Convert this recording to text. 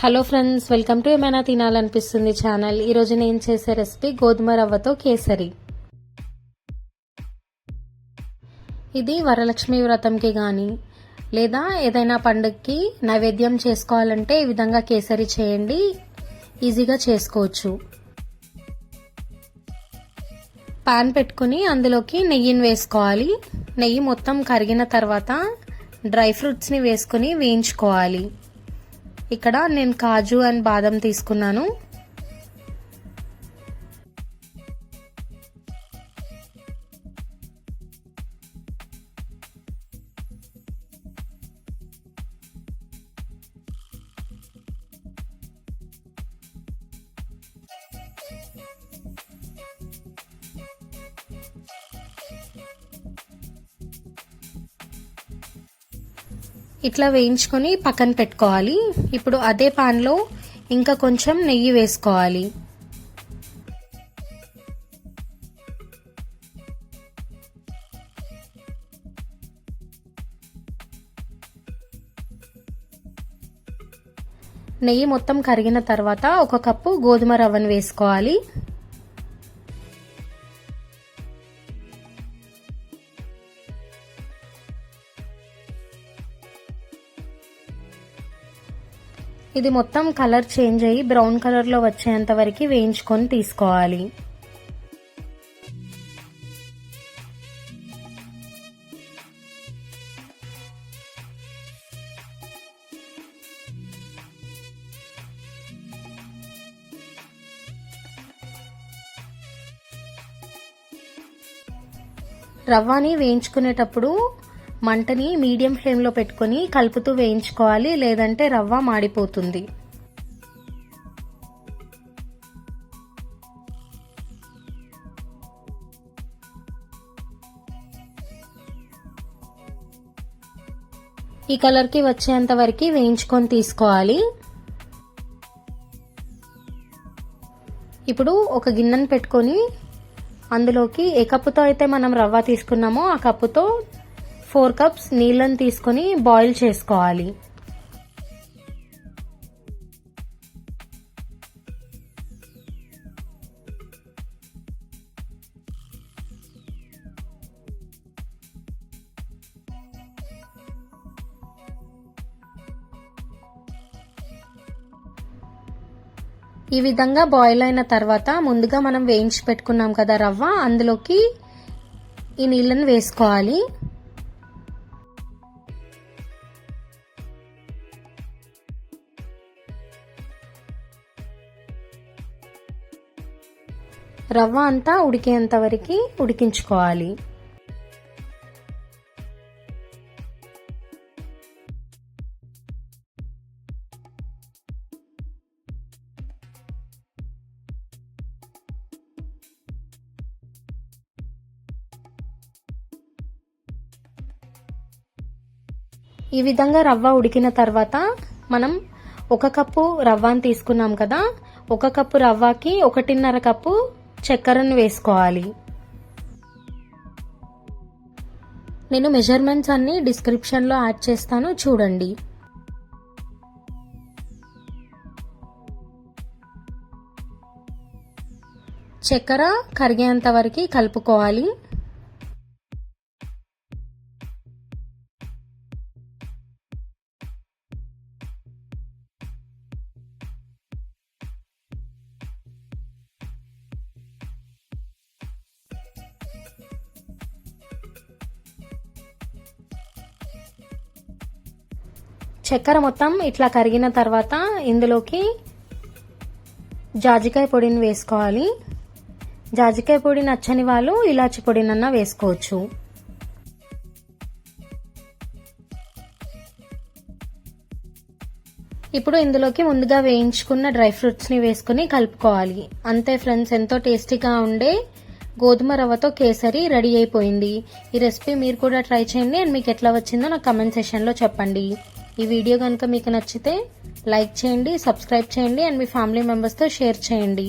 Hello friends welcome to ఏమైనా తినాలనిపిస్తుంది channel ఈరోజు నేను చేసే రెసిపీ గోధుమ రవ్వతో కేసరి. ఇది వరలక్ష్మి వ్రతంకి కానీ లేదా ఏదైనా పండుగకి నైవేద్యం చేసుకోవాలంటే ఈ విధంగా కేసరి చేయండి. ఈజీగా చేసుకోవచ్చు. పాన్ పెట్టుకుని అందులోకి నెయ్యిని వేసుకోవాలి. నెయ్యి మొత్తం కరిగిన తర్వాత డ్రై ఫ్రూట్స్ని వేసుకుని వేయించుకోవాలి. ఇక్కడ నేను కాజు అండ్ బాదం తీసుకున్నాను. ఇట్లా వేయించుకొని పక్కన పెట్టుకోవాలి. ఇప్పుడు అదే పాన్లో ఇంకా కొంచెం నెయ్యి వేసుకోవాలి. నెయ్యి మొత్తం కరిగిన తర్వాత ఒక కప్పు గోధుమ రవ్వను వేసుకోవాలి. ఇది మొత్తం కలర్ చేంజ్ అయ్యి బ్రౌన్ కలర్లో వచ్చేంత వరకు వేయించుకొని తీసుకోవాలి. రవ్వని వేయించుకునేటప్పుడు మంటని మీడియం ఫ్లేమ్లో పెట్టుకొని కలుపుతూ వేయించుకోవాలి లేదంటే రవ్వ మాడిపోతుంది. ఈ కలర్కి వచ్చేంత వరకు వేయించుకొని తీసుకోవాలి. ఇప్పుడు ఒక గిన్నెను పెట్టుకొని అందులోకి ఏ కప్పుతో అయితే మనం రవ్వ తీసుకున్నామో ఆ కప్పుతో ఫోర్ కప్స్ నీళ్ళని తీసుకొని బాయిల్ చేసుకోవాలి. ఈ విధంగా బాయిల్ అయిన తర్వాత ముందుగా మనం వేయించి పెట్టుకున్నాం కదా రవ్వ అందులోకి ఈ నీళ్ళని వేసుకోవాలి. రవ్వ అంతా ఉడికేంత వరకు ఉడికించుకోవాలి. ఈ విధంగా రవ్వ ఉడికిన తర్వాత మనం ఒక కప్పు రవ్వని తీసుకున్నాం కదా ఒక కప్పు రవ్వకి ఒకటిన్నర కప్పు చక్కెరను వేసుకోవాలి. నేను మెజర్మెంట్స్ అన్ని డిస్క్రిప్షన్లో యాడ్ చేస్తాను చూడండి. చక్కెర కరిగేంత వరకు కలుపుకోవాలి. చక్కెర మొత్తం ఇట్లా కరిగిన తర్వాత ఇందులోకి జాజికాయ పొడిని వేసుకోవాలి. జాజికాయ పొడి నచ్చని వాళ్ళు ఇలాచి పొడినన్నా వేసుకోవచ్చు. ఇప్పుడు ఇందులోకి ముందుగా వేయించుకున్న డ్రై ఫ్రూట్స్ని వేసుకుని కలుపుకోవాలి. అంతే ఫ్రెండ్స్ ఎంతో టేస్టీగా ఉండే గోధుమ రవ్వతో కేసరి రెడీ అయిపోయింది. ఈ రెసిపీ మీరు కూడా ట్రై చేయండి. అండ్ మీకు ఎట్లా వచ్చిందో నాకు కమెంట్ సెషన్లో చెప్పండి. ఈ వీడియో కనుక మీకు నచ్చితే లైక్ చేయండి సబ్స్క్రైబ్ చేయండి అండ్ మీ ఫ్యామిలీ మెంబర్స్తో షేర్ చేయండి.